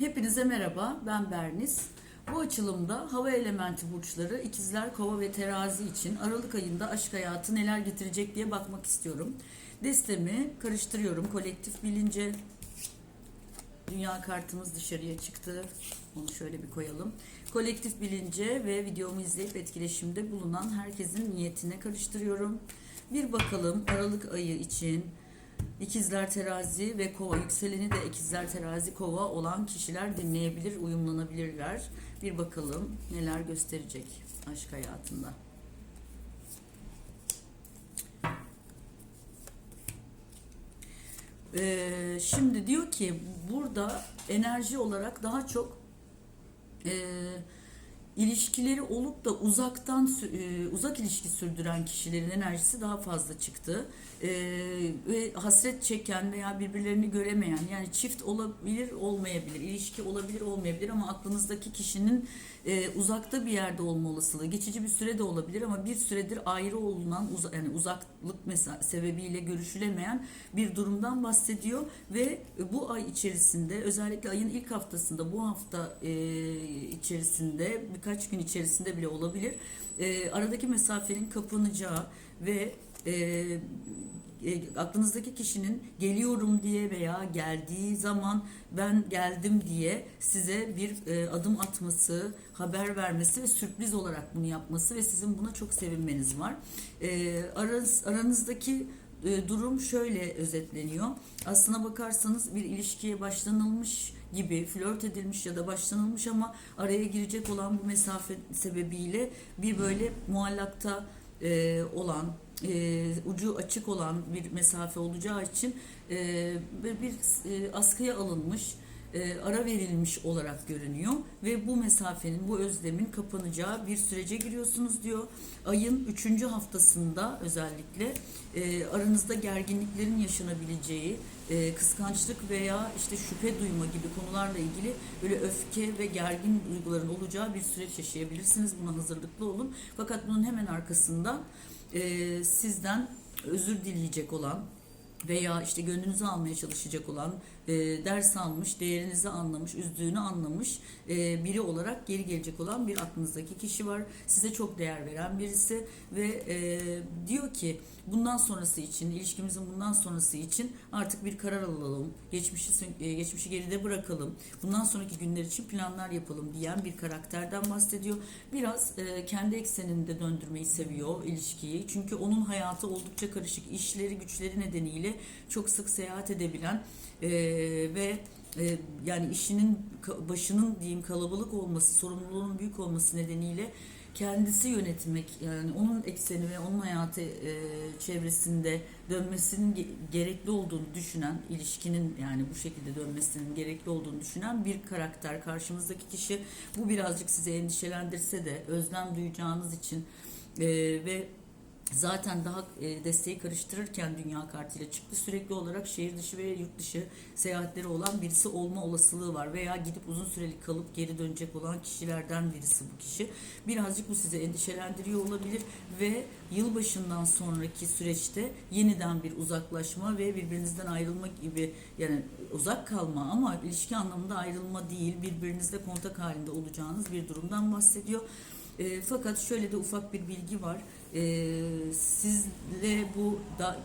Hepinize merhaba, ben Berniz. Bu açılımda hava elementi burçları, ikizler, kova ve terazi için Aralık ayında aşk hayatı neler getirecek diye bakmak istiyorum. Destemi karıştırıyorum kolektif bilince. Dünya kartımız dışarıya çıktı. Onu şöyle bir koyalım. Kolektif bilince ve videomu izleyip etkileşimde bulunan herkesin niyetine karıştırıyorum. Bir bakalım Aralık ayı için İkizler terazi ve kova yükseleni de ikizler terazi kova olan kişiler dinleyebilir, uyumlanabilirler. Bir bakalım neler gösterecek aşk hayatında. Ee, şimdi diyor ki burada enerji olarak daha çok e, ilişkileri olup da uzaktan e, uzak ilişki sürdüren kişilerin enerjisi daha fazla çıktı. E, ve hasret çeken veya birbirlerini göremeyen yani çift olabilir olmayabilir, ilişki olabilir olmayabilir ama aklınızdaki kişinin e, uzakta bir yerde olma olasılığı geçici bir süre de olabilir ama bir süredir ayrı olunan yani uzaklık mesela sebebiyle görüşülemeyen bir durumdan bahsediyor ve bu ay içerisinde özellikle ayın ilk haftasında bu hafta içerisinde birkaç gün içerisinde bile olabilir e, aradaki mesafenin kapanacağı ve e, e, aklınızdaki kişinin geliyorum diye veya geldiği zaman ben geldim diye size bir e, adım atması, haber vermesi ve sürpriz olarak bunu yapması ve sizin buna çok sevinmeniz var. E, aranız, aranızdaki e, durum şöyle özetleniyor. Aslına bakarsanız bir ilişkiye başlanılmış gibi flört edilmiş ya da başlanılmış ama araya girecek olan bu mesafe sebebiyle bir böyle muallakta e, olan e, ucu açık olan bir mesafe olacağı için e, bir, bir e, askıya alınmış e, ara verilmiş olarak görünüyor ve bu mesafenin bu özlemin kapanacağı bir sürece giriyorsunuz diyor. Ayın üçüncü haftasında özellikle e, aranızda gerginliklerin yaşanabileceği e, kıskançlık veya işte şüphe duyma gibi konularla ilgili böyle öfke ve gergin duyguların olacağı bir süreç yaşayabilirsiniz. Buna hazırlıklı olun. Fakat bunun hemen arkasından sizden özür dileyecek olan veya işte gönlünüzü almaya çalışacak olan e, ders almış, değerinizi anlamış, üzdüğünü anlamış e, biri olarak geri gelecek olan bir aklınızdaki kişi var. Size çok değer veren birisi ve e, diyor ki bundan sonrası için, ilişkimizin bundan sonrası için artık bir karar alalım, geçmişi e, geçmişi geride bırakalım, bundan sonraki günler için planlar yapalım diyen bir karakterden bahsediyor. Biraz e, kendi ekseninde döndürmeyi seviyor ilişkiyi. Çünkü onun hayatı oldukça karışık. işleri güçleri nedeniyle çok sık seyahat edebilen e, ve e, yani işinin başının diyeyim kalabalık olması, sorumluluğunun büyük olması nedeniyle kendisi yönetmek yani onun ekseni ve onun hayatı e, çevresinde dönmesinin ge- gerekli olduğunu düşünen ilişkinin yani bu şekilde dönmesinin gerekli olduğunu düşünen bir karakter karşımızdaki kişi. Bu birazcık sizi endişelendirse de özlem duyacağınız için e, ve zaten daha e, desteği karıştırırken dünya kartıyla çıktı. Sürekli olarak şehir dışı ve yurt dışı seyahatleri olan birisi olma olasılığı var. Veya gidip uzun süreli kalıp geri dönecek olan kişilerden birisi bu kişi. Birazcık bu sizi endişelendiriyor olabilir ve yılbaşından sonraki süreçte yeniden bir uzaklaşma ve birbirinizden ayrılma gibi yani uzak kalma ama ilişki anlamında ayrılma değil birbirinizle kontak halinde olacağınız bir durumdan bahsediyor. E, fakat şöyle de ufak bir bilgi var. E, sizle bu da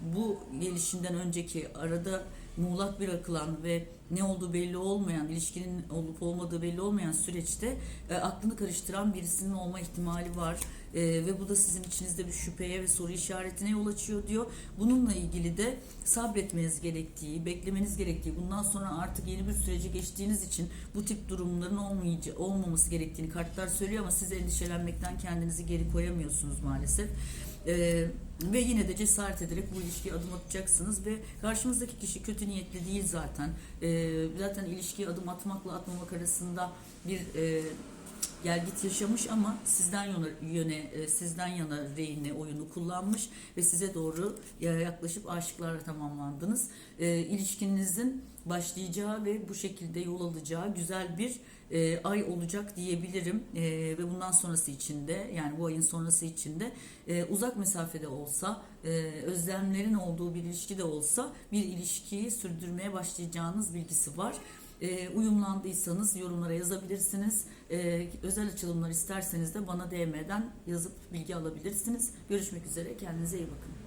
bu gelişinden önceki arada muğlak bırakılan ve ne olduğu belli olmayan, ilişkinin olup olmadığı belli olmayan süreçte e, aklını karıştıran birisinin olma ihtimali var. E, ve bu da sizin içinizde bir şüpheye ve soru işaretine yol açıyor diyor. Bununla ilgili de sabretmeniz gerektiği, beklemeniz gerektiği, bundan sonra artık yeni bir sürece geçtiğiniz için bu tip durumların olmayacağı, olmaması gerektiğini kartlar söylüyor ama siz endişelenmekten kendinizi geri koyamıyorsunuz maalesef. Ee, ve yine de cesaret ederek bu ilişkiye adım atacaksınız ve karşımızdaki kişi kötü niyetli değil zaten. Ee, zaten ilişkiye adım atmakla atmamak arasında bir e, gel git yaşamış ama sizden yana yöne e, sizden yana reyne oyunu kullanmış ve size doğru ya- yaklaşıp aşıklarla tamamlandınız. E, ilişkinizin başlayacağı ve bu şekilde yol alacağı güzel bir e, ay olacak diyebilirim E, ve bundan sonrası için de yani bu ayın sonrası için de e, uzak mesafede olsa özlemlerin olduğu bir ilişki de olsa bir ilişkiyi sürdürmeye başlayacağınız bilgisi var. E, uyumlandıysanız yorumlara yazabilirsiniz. E, özel açılımlar isterseniz de bana DM'den yazıp bilgi alabilirsiniz. Görüşmek üzere. Kendinize iyi bakın.